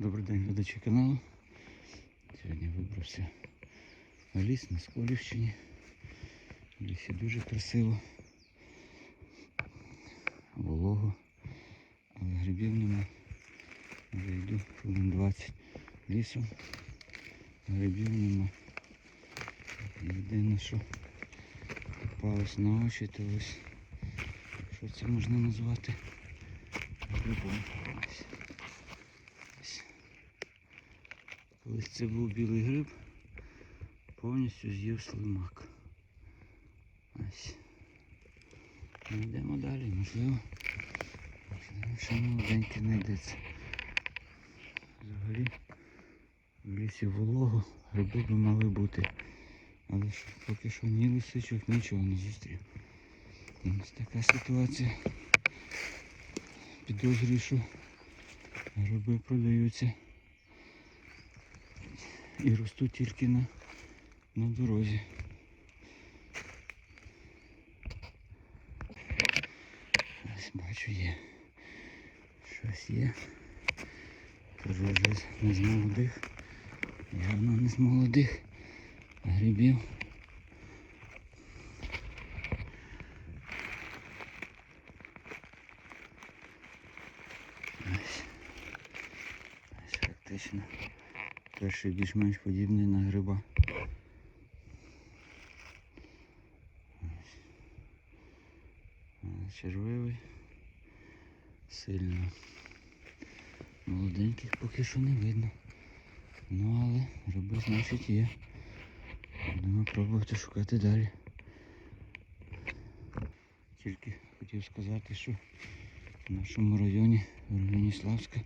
Добрий день, глядачі каналу. Сьогодні вибрався в ліс на Сколівщині. В лісі дуже красиво. Волого, але грибів нема. Вже йду хвилин 20 лісом. Грибів нема. Єдине, що попалось на очі, то ось, що це можна назвати грибом. Ось. Ось. Колись це був білий гриб, повністю з'їв слимак. Ось. Ну, йдемо далі, можливо. Можливо, ще молоденький знайдеться. Взагалі в лісі волого гриби би мали бути. Але ж поки що ні лисичок, нічого не зустрів. Ось така ситуація. Підозрюю, що гриби продаються і ростуть тільки на, на дорозі. Ось бачу є. Щось є. Кажу вже не з молодих. Явно не з молодих грибів. Ось. Ось фактично. Перший більш-менш подібний на гриба. Червивий. Сильно. Молоденьких поки що не видно. Ну але гриби значить є. Будемо пробувати шукати далі. Тільки хотів сказати, що в нашому районі, в районі Славська,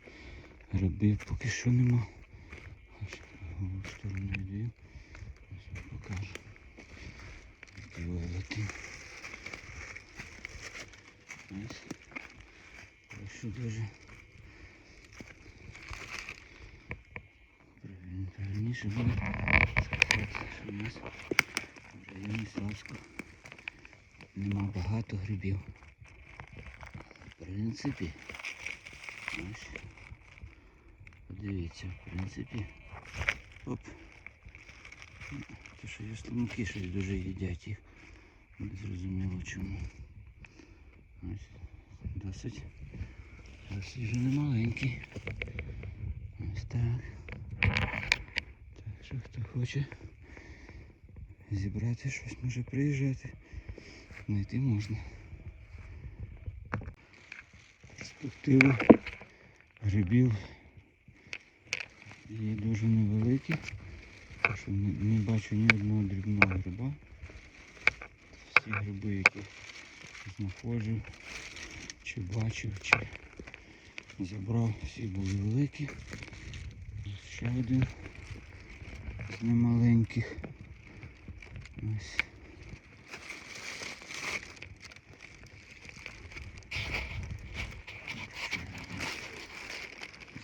грибів поки що нема. Аж в сторону йду. Ось покажу. Великі. Ось. Прошу дуже. Правильніше буде що у нас в районі Славська нема багато грибів. В принципі, ось. Подивіться, в принципі. Оп. Те, що є слимаки щось дуже їдять їх. Не зрозуміло чому. Ось. Досить. Досить вже не маленький. Ось так. Так що хто хоче зібрати щось, може приїжджати. Знайти можна. Перспективи грибів є дуже невеликі. Так що не, не бачу ні одного дрібного гриба. Всі гриби, які знаходжу, чи бачив, чи забрав, всі були великі. Ще один з немаленьких. Ось.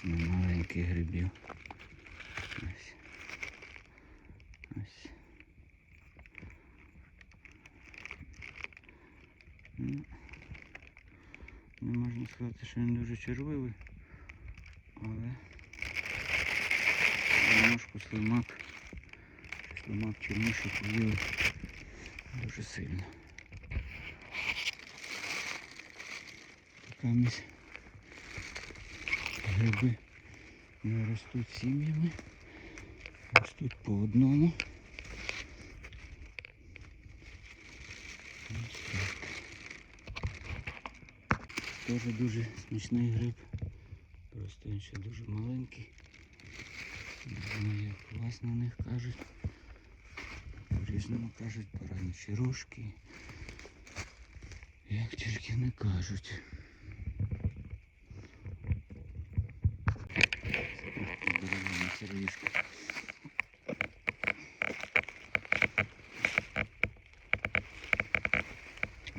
З немаленьких грибів. Ось. Ось. Ну, не можна сказати, що він дуже червивий, але ножку слимак, слимак черніше поїли дуже сильно. Така місь гриби не ростуть сім'ями, ростуть по одному. Ось так. Теж дуже смачний гриб. Просто він ще дуже маленький. Не знаю, як вас на них кажуть. По-різному кажуть, поранчі рожки. Як тільки не кажуть. Здоровенна сервішка.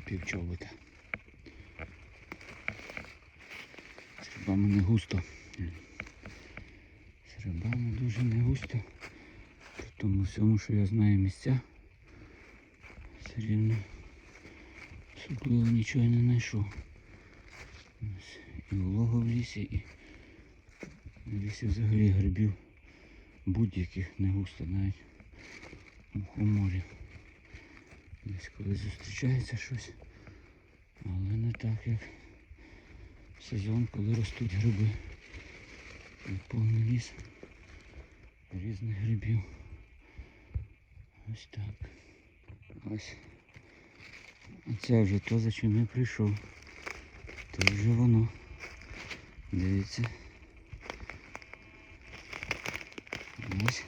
Півчолота. З рибами не густо. З рибами дуже не густо. При тому всьому, що я знаю місця, все рівно особливо нічого не знайшов. І волого в лісі, і В лісі взагалі грибів будь-яких не густо навіть у морі. Десь коли зустрічається щось, але не так як в сезон, коли ростуть гриби. Повний ліс різних грибів. Ось так. Ось. Це вже то, за чим я прийшов. Це вже воно. Дивіться. Ось.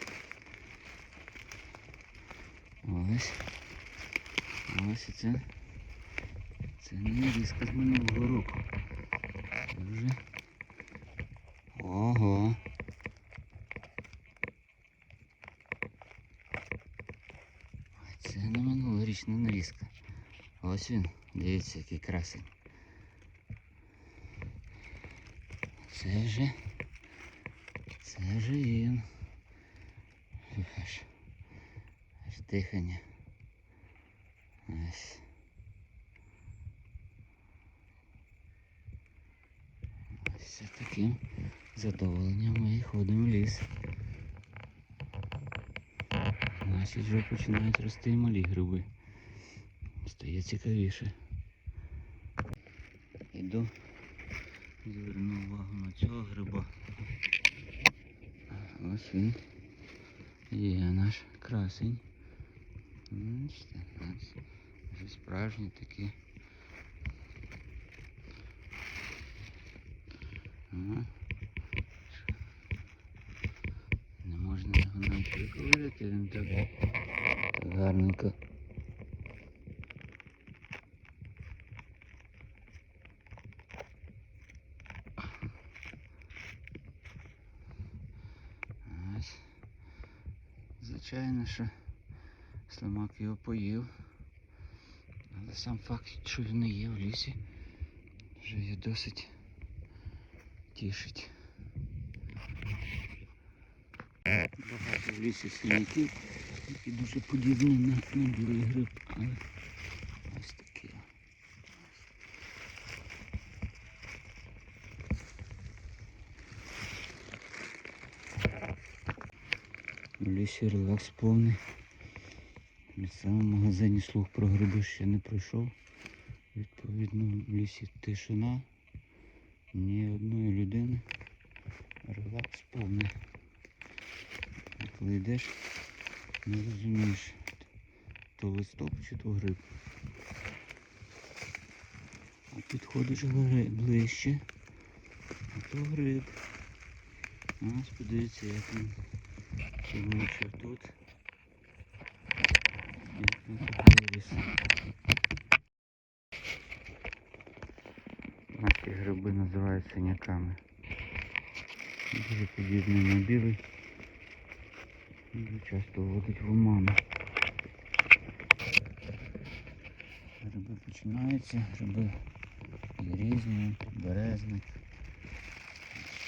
Ось. Ось і це. Це не різка з минулого року. Це вже. Ого. А Це не минулорічна нарізка. Ось він. Дивіться, який красень. Це же. Це же він. Аж, аж дихання. Ось. Ось таким задоволенням ми ходимо в ліс. Значить вже починають рости малі гриби. Стає цікавіше. Іду. Зверну увагу на цього гриба. Ось він. Є наш красень. Бачите, ось. Вже справжні такі. Не можна його навіть виковирити, він так гарненько. Ось. Звичайно, що слимак його поїв. Але сам факт, що він не є в лісі, вже є досить тішить. Багато в лісі синяків, які дуже подібні на білий гриб, але ось такі. В лісі релакс повний. В місцевому магазині слух про гриби ще не пройшов. Відповідно, в лісі тишина, ні одної людини. Релакс повний. Коли йдеш, не розумієш, то листок чи то гриб. А підходиш ближче, а то гриб. Ось подивіться, як він влучив тут. Тут. Наші гриби називають синяками. Дуже подібний на білий. Дуже часто вводить в оману. Гриби починаються, гриби є різні, березник.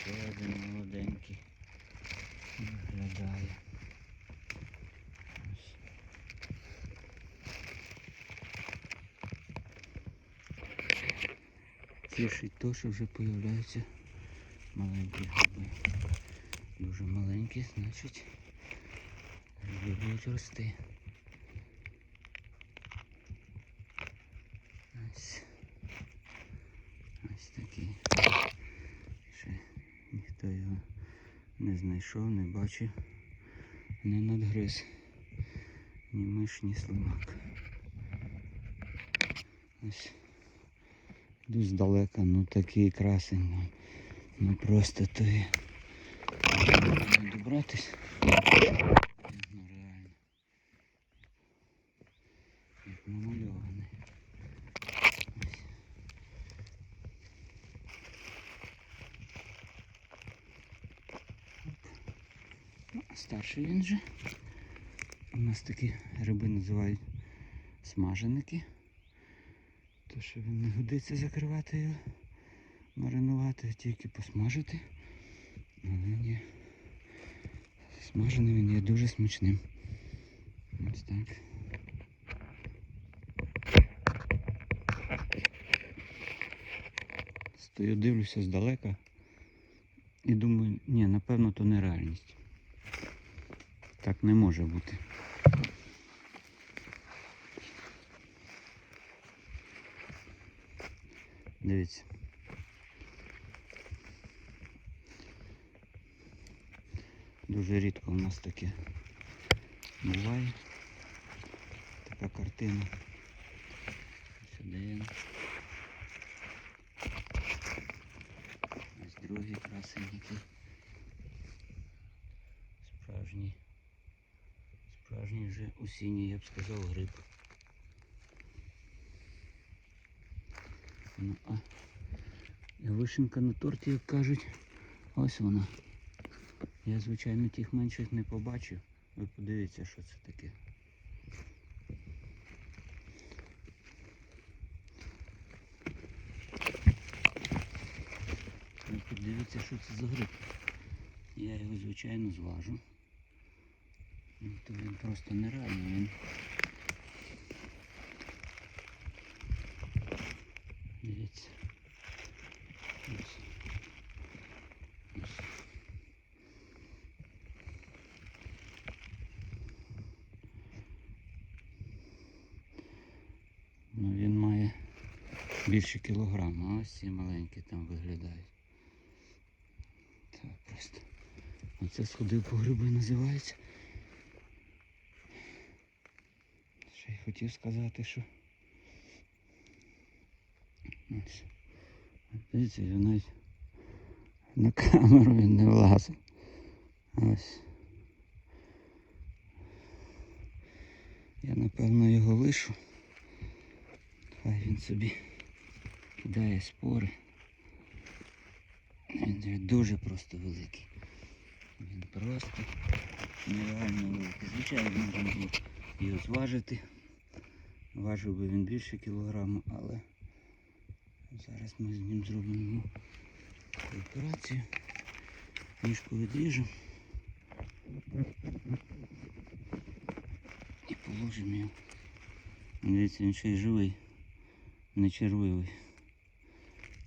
Ще один молоденький виглядає. Ось. Тішить то, що вже появляються маленькі гриби. Дуже маленькі, значить гриби будуть рости. Ось. Ось такий. Ще ніхто його не знайшов, не бачив, не надгриз. Ні миш, ні слимак. Ось. Йду здалека, ну такий красень. Ну, ну просто то добратись. Ну реально. Як намальований. Ось. Ну, а старший він же. У нас такі гриби називають смаженики. То що він не годиться закривати його, маринувати, тільки посмажити. Але він є. Смажений він є дуже смачним. Ось так. Стою, дивлюся здалека. І думаю, ні, напевно, то нереальність. Так не може бути. Дивіться. Дуже рідко у нас таке буває. Така картина. Ось один. Ось другий красень який. Справжній. Справжній вже осінній, я б сказав, гриб. Ну, а вишенька на торті, як кажуть, ось вона. Я, звичайно, тих менших не побачив. Ви подивіться, що це таке. Ви подивіться, що це за гриб. Я його, звичайно, зважу. Ну, То він просто нереальний. Він... Дивіться. Ось. Ну, він має більше кілограма, а ось ці маленькі там виглядають. Так, просто. Оце сходив по гриби називається. Ще й хотів сказати, що. Ось. Дивіться, навіть на камеру він не влазив. Ось. Я напевно його лишу. Хай він собі кидає спори. Він дуже просто великий. Він просто нереально великий. Звичайно, можна було його зважити. Важив би він більше кілограму, але зараз ми з ним зробимо операцію. Ніжку відріжемо і положимо його. Дивіться, він ще й живий, не червивий.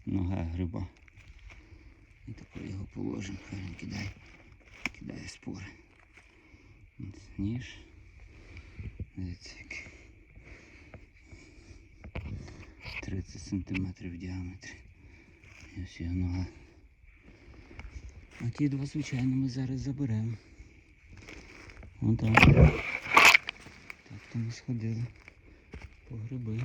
Нога гриба. І тако його положимо, хай він кидає, кидає спори. Ніж. Дивіться, який. 30 сантиметрів в діаметрі. І ось його нога. А ті два, звичайно, ми зараз заберемо. Вон там. Так, то ми сходили по гриби.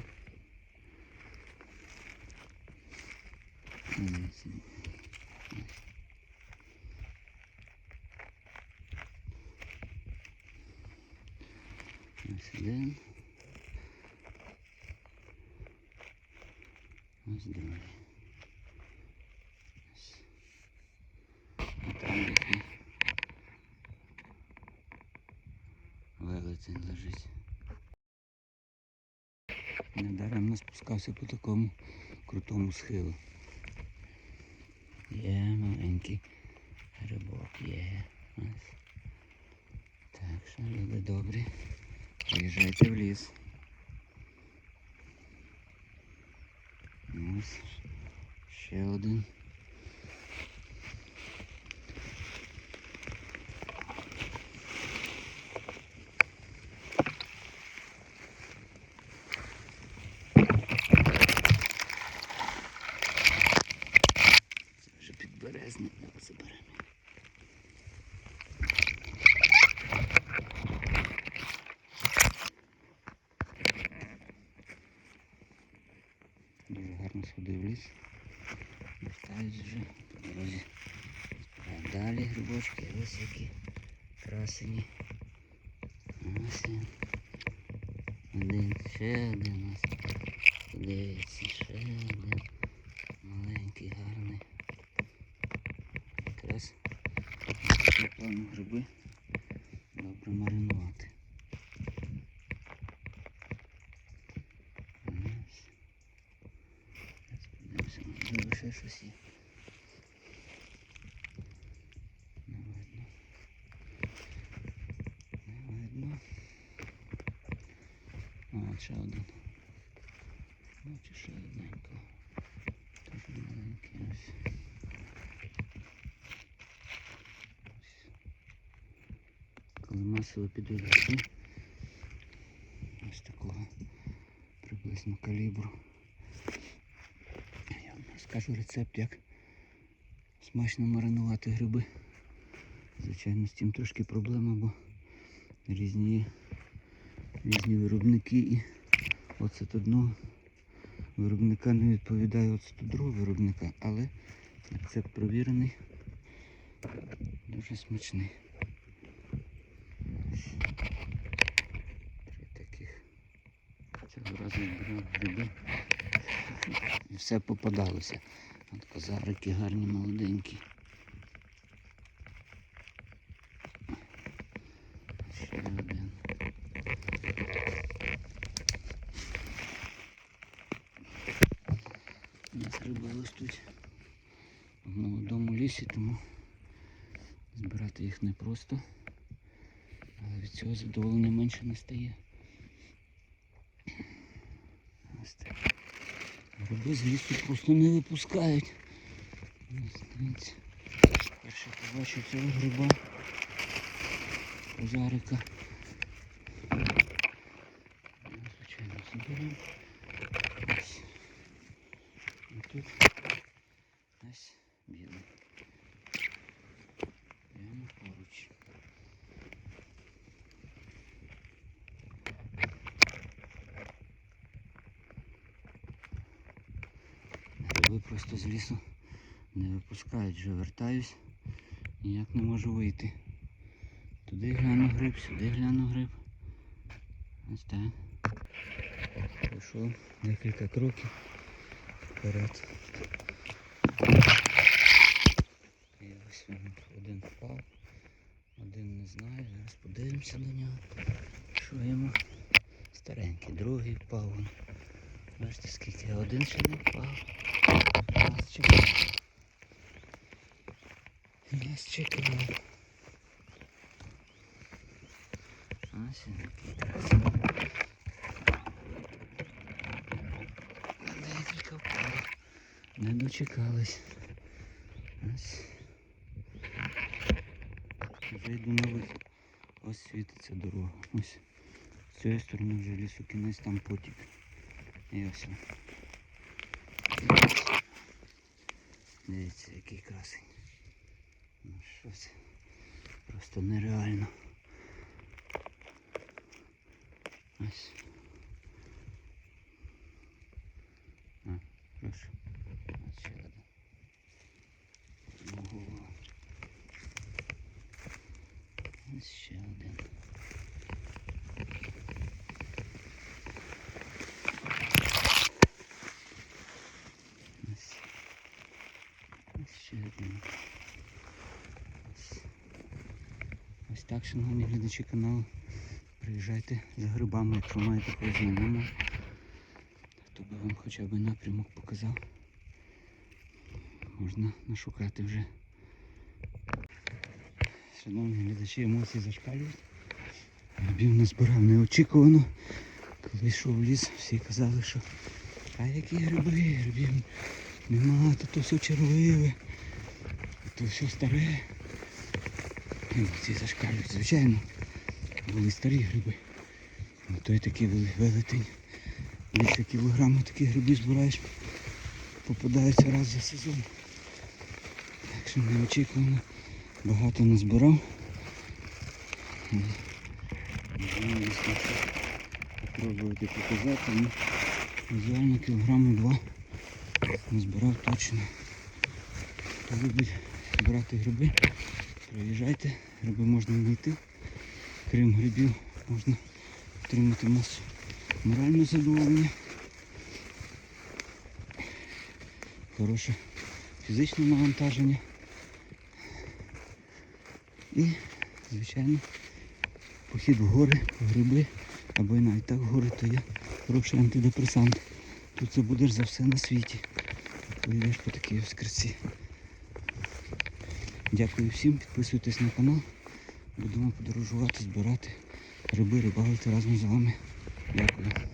Ось один. Ось другий. Ось. А там який велетень лежить. Недаремно спускався по такому крутому схилу. Є маленький грибок, є. Ось. Так що, люди добрі. Приїжджайте в ліс. Ось ще один. красені. Ось він. Один, ще один ось. Дивіться, ще один. Маленький, гарний. Якраз такі плану гриби добре маринувати. ще один. Бачу ще одненько. Теж маленький ось. ось. Коли масово підуть гриби, ну, ось такого приблизно калібру. Я вам скажу рецепт, як смачно маринувати гриби. Звичайно, з цим трошки проблема, бо різні різні виробники і оцет одного виробника не відповідає оцету другого виробника, але рецепт провірений, дуже смачний. Три таких. Цього разу збирав гриби. І все попадалося. От козарики гарні, молоденькі. Ще один. У нас гриби ростуть в молодому лісі, тому збирати їх непросто. Але від цього задоволення менше не стає. Ось так. Гриби з лісу просто не випускають. Дивіться. Перше побачив цього гриба. Козарика. Ну, Звичайно, заберемо. Ось. І тут ось білий. Прямо поруч. Гриби просто з лісу не випускають, вже вертаюсь, ніяк не можу вийти. Туди гляну гриб, сюди гляну гриб. Ось так. Пройшов декілька кроків вперед. І ось він один впав, один не знаю, зараз подивимося на нього. Йому? Старенький, другий впав. Бачите, скільки один ще не впав. Нас чекає. Нас чекає. Ось він впало. Не дочекались. Ось. Вже вихід. Ось світиться дорога. Ось. З цієї сторони вже лісу кінець, там потік. І ось. Дивіться, який красень. Що це? Просто нереально. Ось. А, прошу. Ось ще один. Ого. Ось ще один. Ось. Ось ще один. Ось. Ось так, шановні глядачі каналу. Приїжджайте за грибами, якщо маєте такого знайомого, хто би вам хоча б напрямок показав. Можна нашукати вже. Шановні глядачі, емоції зашкалюють. Грибів назбирав неочікувано. Коли йшов в ліс, всі казали, що а які гриби, грибів нема, то, то все червиве, то все старе. Емоції зашкалюють, звичайно. Були старі гриби. Ну, то й велетень. Більше кілограми такі гриби збираєш, попадаються раз за сезон. Так що неочікувано багато Не знаю, якщо спробувати показати, ну, візуально кілограми два назбирав точно. Хто любить збирати гриби, приїжджайте, гриби можна знайти. Крім грибів можна отримати масу моральне задоволення. Хороше фізичне навантаження. І, звичайно, похід в гори, по гриби, або і навіть так в гори, то є хороший антидепресант. Тут забудеш за все на світі. Коли йдеш по такій ось Дякую всім, підписуйтесь на канал. Будемо подорожувати, збирати гриби, рибалити разом з вами. Дякую.